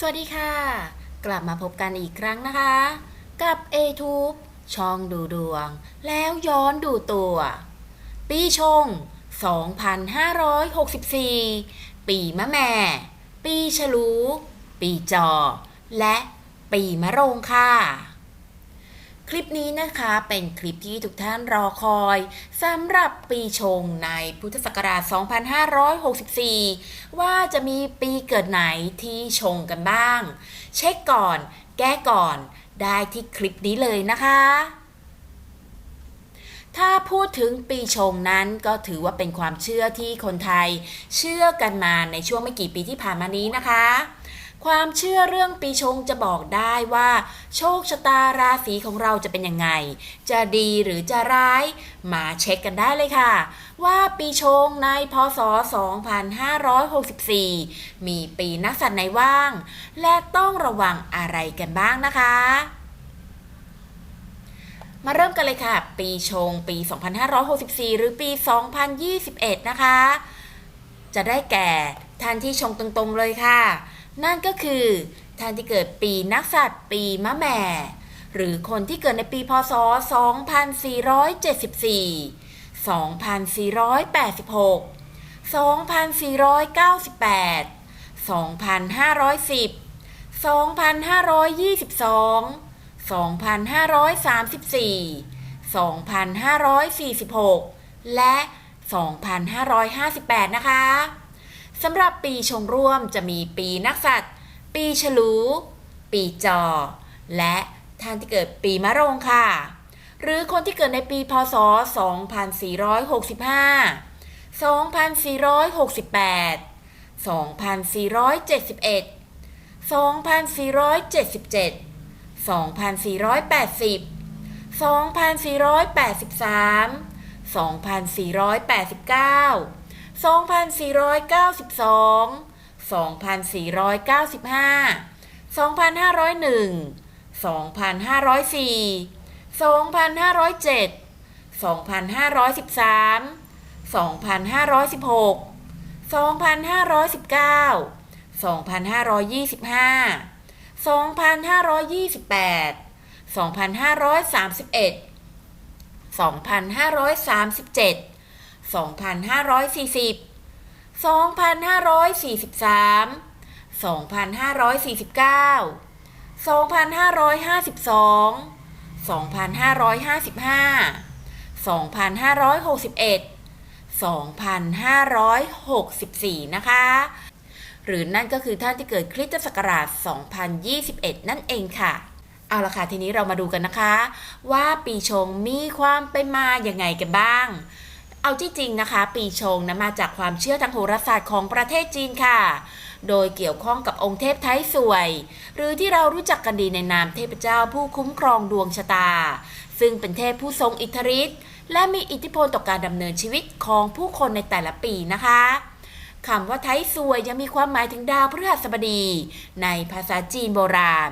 สวัสดีค่ะ กลับมาพบกันอีกครั้งนะคะ กับ a t u b e ช่องดูดวง แล้วย้อนดูตัว ปีชง 2564 ปีมะแม่ ปีฉลู ปีจอ และปีมะโรงค่ะ คลิปนี้นะคะเป็นคลิปที่ทุกท่านรอคอยสำหรับปีชงในพุทธศักราช 2564 ว่าจะมีปีเกิดไหนที่ชงกันบ้าง เช็คก่อน แก้ก่อนได้ที่คลิปนี้เลยนะคะ ถ้าพูดถึงปีชงนั้นก็ถือว่าเป็นความเชื่อที่คนไทย เชื่อกันมาในช่วงไม่กี่ปีที่ผ่านมานี้นะคะ ความเชื่อเรื่องปีชงจะบอกได้ว่า โชคชะตาราศีของเราจะเป็นยังไง จะดีหรือจะร้าย มาเช็คกันได้เลยค่ะ ว่าปีชงในพศ 2564 มีปีนักสัตว์ไหนว่าง และต้องระวังอะไรกันบ้างนะคะมาเริ่มกันเลยค่ะ ปีชงปี 2564 หรือปี 2021 นะคะ จะได้แก่ท่านที่ชงตรงๆเลยค่ะ นั่นก็คือท่านที่เกิดปีนักสัตว์ปีมะแม่ หรือคนที่เกิดในปีพศ 2474 2486 2498 2510 2522 2534 2546 และ 2558 นะคะ สำหรับปีชงร่วมจะมีปีนักสัตว์ปีฉลู ปีจอ และท่านที่เกิดปีมะโรงค่ะ หรือคนที่เกิดในปีพศ 2465 2468 2471 2477 2480 2483 2489 2492 2495 2501 2504 2507 2513 2516 2519 2525 2528 2531 2537 2540 2543 2549 2552 2555 2561 2564 นะคะ หรือนั่นก็คือท่านที่เกิดคริสตศักราช 2021 นั่นเองค่ะ เอาละค่ะ ทีนี้เรามาดูกันนะคะ ว่าปีชงมีความเป็นมาอย่างไงกันบ้าง เอาที่จริงนะคะ ปีชงนะมาจากความเชื่อทางโหราศาสตร์ของประเทศจีนค่ะ โดยเกี่ยวข้องกับองค์เทพไทยสวย หรือที่เรารู้จักกันดีในนามเทพเจ้าผู้คุ้มครองดวงชะตา ซึ่งเป็นเทพผู้ทรงอิทธิฤทธิ์และมีอิทธิพลต่อการดำเนินชีวิตของผู้คนในแต่ละปีนะคะคำว่าไทยสวยยังมีความหมายถึงดาวพฤหัสบดี ในภาษาจีนโบราณ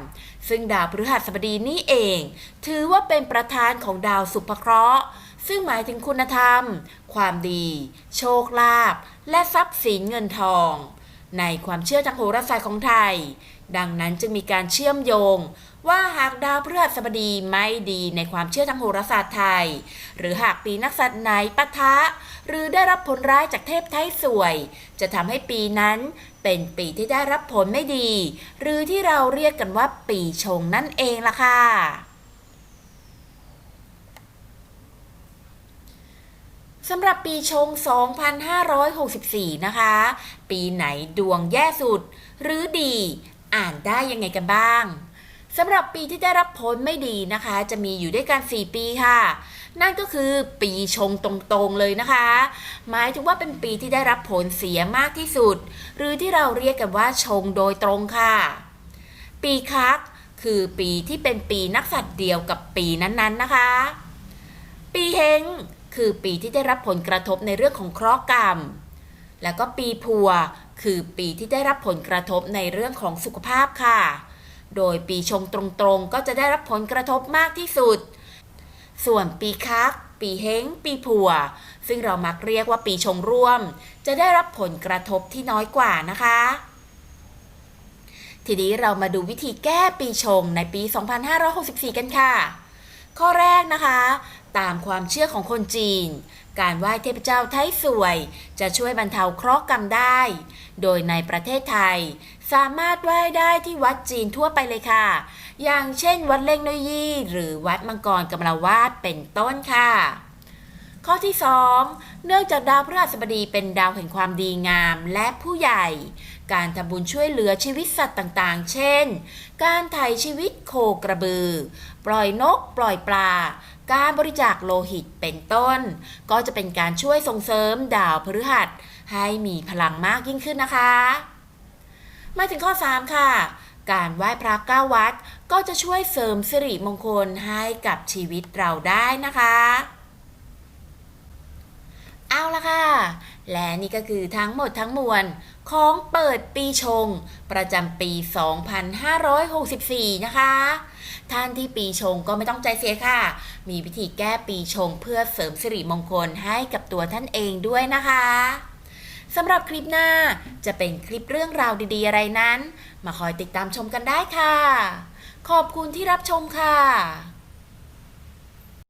ซึ่งดาวพฤหัสบดีนี้เอง ถือว่าเป็นประธานของดาวสุภเคราะห์ ซึ่งหมายถึงคุณธรรม ความดี โชคลาภและทรัพย์สินเงินทอง ในความเชื่อทางโหราศาสตร์ของไทย ดังนั้นจึงมีการเชื่อมโยง ว่าหากดาวพฤหัสบดีไม่ดีในความเชื่อทางโหราศาสตร์ไทย หรือหากปีนักษัตรไหนปะทะ หรือได้รับผลร้ายจากเทพไทยสวย จะทำให้ปีนั้นเป็นปีที่ได้รับผลไม่ดี หรือที่เราเรียกกันว่าปีชงนั่นเองล่ะค่ะ สำหรับปีชง 2564 นะคะ ปีไหนดวงแย่สุด หรือดี อ่านได้ยังไงกันบ้างสำหรับปีที่ได้รับผลไม่ดีนะคะ จะมีอยู่ด้วยกัน 4 ปีค่ะ นั่นก็คือปีชงตรงๆเลยนะคะ หมายถึงว่าเป็นปีที่ได้รับผลเสียมากที่สุด หรือที่เราเรียกกันว่าชงโดยตรงค่ะ ปีคักคือปีที่เป็นปีนักสัตว์เดียวกับปีนั้นๆนะคะ ปีเฮง คือปีที่ได้รับผลกระทบในเรื่องของเคราะห์กรรม แล้วก็ปีพัว คือปีที่ได้รับผลกระทบในเรื่องของสุขภาพค่ะ โดยปีชงตรงๆ ก็จะได้รับผลกระทบมากที่สุด ส่วนปีคัก ปีเฮง ปีผัว ซึ่งเรามักเรียกว่าปีชงร่วม จะได้รับผลกระทบที่น้อยกว่านะคะ ทีนี้เรามาดูวิธีแก้ปีชงในปี 2564 กันค่ะ ข้อแรกนะคะ ตามความเชื่อของคนจีน การไหว้เทพเจ้าไทสวย จะช่วยบรรเทาเคราะห์กรรมได้ โดยในประเทศไทย สามารถไหว้ได้ที่วัดจีนทั่วไปเลยค่ะ อย่างเช่น วัดเล่งนอยยี่ หรือวัดมังกรกำลาวาดเป็นต้นค่ะ ข้อที่ 2 เนื่องจากดาวพฤหัสบดีเป็นดาวแห่งความดีงามและผู้ใหญ่ การทำบุญช่วยเหลือชีวิตสัตว์ต่างๆ เช่น การไถ่ชีวิตโคกระบือ ปล่อยนก ปล่อยปลา การบริจาคโลหิตเป็นต้น ก็จะเป็นการช่วยส่งเสริมดาวพฤหัส ให้มีพลังมากยิ่งขึ้นนะคะ มาถึงข้อ 3 ค่ะการไหว้พระเก้าวัดก็จะช่วยเสริมสิริมงคลให้กับชีวิตเราได้นะคะ เอาละค่ะ และนี่ก็คือทั้งหมดทั้งมวลของเปิดปีชง ประจำปี 2564 นะคะ ท่านที่ปีชงก็ไม่ต้องใจเสียค่ะ มีวิธีแก้ปีชงเพื่อเสริมสิริมงคลให้กับตัวท่านเองด้วยนะคะสำหรับคลิปหน้าจะเป็นคลิปเรื่องราวดีๆอะไรนั้น มาคอยติดตามชมกันได้ค่ะ ขอบคุณที่รับชมค่ะ